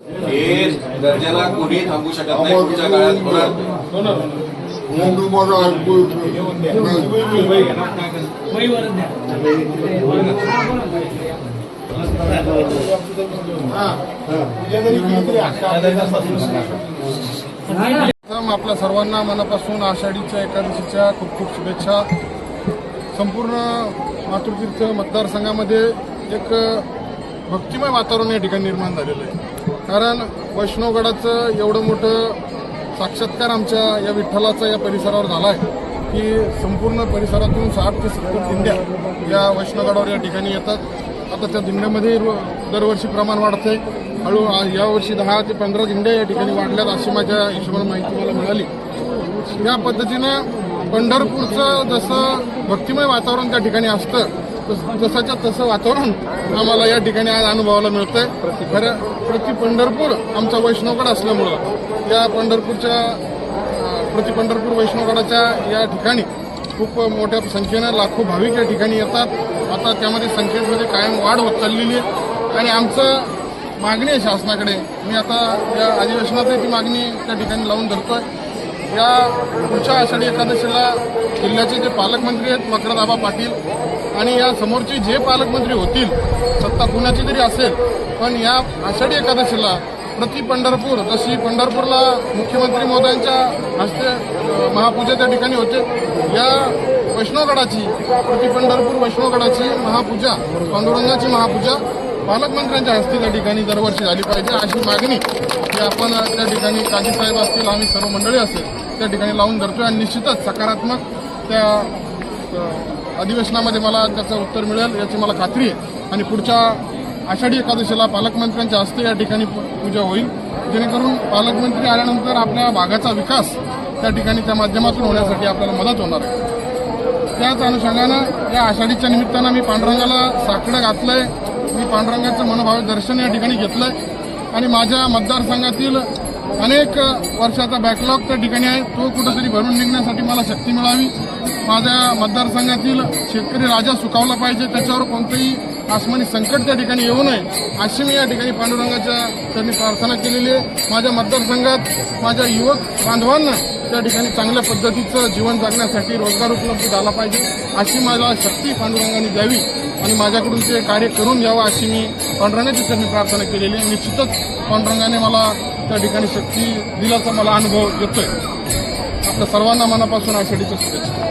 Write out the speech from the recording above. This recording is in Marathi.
हे गर्जना कोणी थांबू शकत नाही पुढच्या काळात. होणार हिंदू ऐकू आपल्या सर्वांना मनापासून आषाढीच्या एकादशीच्या खूप खूप शुभेच्छा. संपूर्ण मातृतीर्थ मतदारसंघामध्ये एक भक्तिमय वातावरण या ठिकाणी निर्माण झालेलं आहे. कारण वैष्णवगडाचं एवढं मोठं साक्षात्कार आमच्या या विठ्ठलाचा या परिसरावर झाला आहे की संपूर्ण परिसरातून साठ ते सत्तर दिंड्या या वैष्णवगडावर या ठिकाणी येतात. आता त्या दिंड्यामध्ये दरवर्षी प्रमाण वाढतंय. हळू यावर्षी दहा ते पंधरा दिंड्या या ठिकाणी वाढल्यात अशी माझ्या हिशोबाने माहिती मला मिळाली. या पद्धतीनं पंढरपूरचं जसं भक्तिमय वातावरण त्या ठिकाणी असतं तस- तसं वातावरण आम्हाला या ठिकाणी आज अनुभवायला मिळतंय. खरं प्रति पंढरपूर आमचा वैष्णवगड असल्यामुळं या पंढरपूरच्या अं, प्रति पंढरपूर वैष्णवगडाच्या या ठिकाणी खूप मोठ्या संख्येनं लाखो भाविक या ठिकाणी येतात. आता त्यामध्ये संख्येमध्ये कायम वाढ होत चाललेली आहे. आणि आमचं मागणी आहे शासनाकडे. मी आता या अधिवेशनातही ती मागणी त्या ठिकाणी लावून धरतोय. या पुढच्या आषाढी एकादशीला जिल्ह्याचे जे पालकमंत्री आहेत मकरदाबा पाटील आणि या समोरचे जे पालकमंत्री होतील सत्ता कुणाची तरी असेल पण या आषाढी एकादशीला प्रति पंढरपूर जशी पंढरपूरला मुख्यमंत्री महोदयांच्या हस्ते महापूजा त्या ठिकाणी होते. या वैष्णवगडाची प्रति पंढरपूर वैष्णवगडाची महापूजा पांडुरंगाची महापूजा पालकमंत्र्यांच्या हस्ते त्या ठिकाणी दरवर्षी झाली पाहिजे. अशी मागणी की आपण त्या ठिकाणी काजीसाहेब असतील आम्ही सर्व मंडळी असेल त्या ठिकाणी लावून धरतोय. आणि निश्चितच सकारात्मक त्या अधिवेशनामध्ये मला त्याचं उत्तर मिळेल याची मला खात्री आहे. आणि पुढच्या आषाढी एकादशीला पालकमंत्र्यांच्या हस्ते या ठिकाणी पूजा होईल. जेणेकरून पालकमंत्री आल्यानंतर आपल्या भागाचा विकास त्या ठिकाणी त्या माध्यमातून होण्यासाठी आपल्याला मदत होणार आहे. त्याच अनुषंगानं या आषाढीच्या निमित्तानं मी पांडुरंगाला साकडं घातलंय. मी पांडुरंगाचं मनोभाव दर्शन या ठिकाणी घेतलंय. आणि माझ्या मतदारसंघातील अनेक वर्षाचा बॅकलॉग त्या ठिकाणी आहे. तो कुठंतरी भरून निघण्यासाठी मला शक्ती मिळावी. माझ्या मतदारसंघातील शेतकरी राजा सुकावला पाहिजे. त्याच्यावर कोणतंही आसमानी संकट त्या ठिकाणी येऊ नये. अशी मी या ठिकाणी पांडुरंगाच्या त्यांनी प्रार्थना केलेली आहे. माझ्या मतदारसंघात माझ्या युवक बांधवांना त्या ठिकाणी चांगल्या पद्धतीचं जीवन जगण्यासाठी रोजगार उपलब्ध झाला पाहिजे. अशी मला शक्ती पांडुरंगाने द्यावी आणि माझ्याकडून ते कार्य करून यावं अशी मी पांडुरंगाची त्यांनी प्रार्थना केलेली आहे. निश्चितच पांडुरंगाने मला त्या ठिकाणी शक्ती दिल्याचा मला अनुभव येतोय. आपल्या सर्वांना मनापासून आषाढीच्या शुभेच्छा.